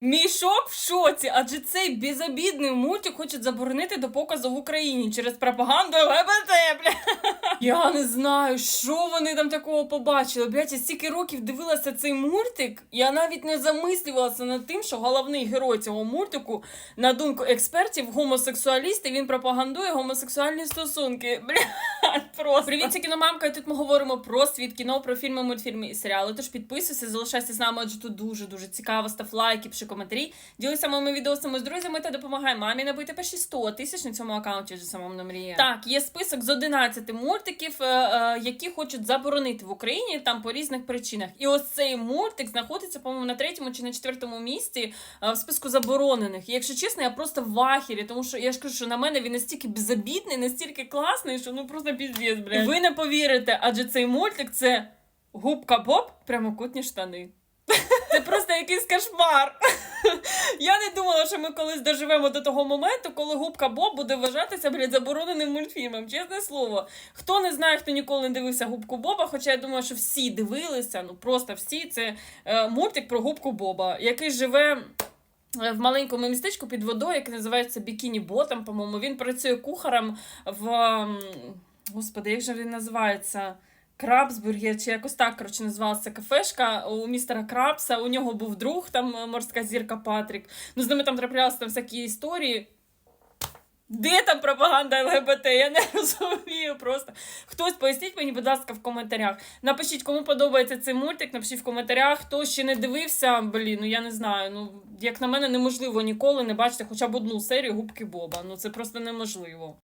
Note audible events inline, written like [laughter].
Мій в шоці, адже цей безобідний мультик хочуть заборонити до показу в Україні через пропаганду ЛГБТ, бля. Я не знаю, що вони там такого побачили. Блять, я стільки років дивилася цей мультик. Я навіть не замислювалася над тим, що головний герой цього мультику, на думку експертів, гомосексуаліст, і він пропагандує гомосексуальні стосунки. Бля, [laughs] просто. Привіт, це кіномамка. Тут ми говоримо про світ кіно, про фільми, мультфільми і серіали. Тож підписуйся, залишайся з нами, адже тут дуже дуже цікаво. Став лайки, пиши коментарі. Ділися моїми відосами з друзями та допомагай мамі набити перші 100 тисяч на цьому аккаунті вже самому не мріє. Так, є список з 11 мультиків, е, е, які хочуть заборонити в Україні там по різних причинах. І ось цей мультик знаходиться, по-моєму, на третьому чи на четвертому місці е, в списку заборонених. І якщо чесно, я просто в ахері, тому що я ж кажу, що на мене він настільки безобідний, настільки класний, що ну просто піздець, блядь. Ви не повірите, адже цей мультик це губка Боб, прямокутні штани. [laughs] Це просто якийсь кошмар. Я не думала, що ми колись доживемо до того моменту, коли губка Боб буде вважатися блядь, забороненим мультфільмом. Чесне слово. Хто не знає, хто ніколи не дивився губку Боба, хоча я думаю, що всі дивилися, ну просто всі. Це е, мультик про губку Боба, який живе. е, В маленькому містечку під водою, яке називається Бікіні Ботом, по-моєму, він працює кухарем в. Господи, як же він називається? Крабсбургер, чи якось так коротше називалася кафешка у містера Крабса. У нього був друг, там е, морська зірка Патрік. Ну, з ними там траплялися там всякі історії. Де там пропаганда ЛГБТ? Я не [laughs] розумію просто. Хтось поясніть мені, будь ласка, в коментарях. Напишіть, кому подобається цей мультик, напишіть в коментарях. Хто ще не дивився, блін, ну я не знаю. Ну, як на мене, неможливо ніколи не бачити хоча б одну серію губки Боба. Ну це просто неможливо.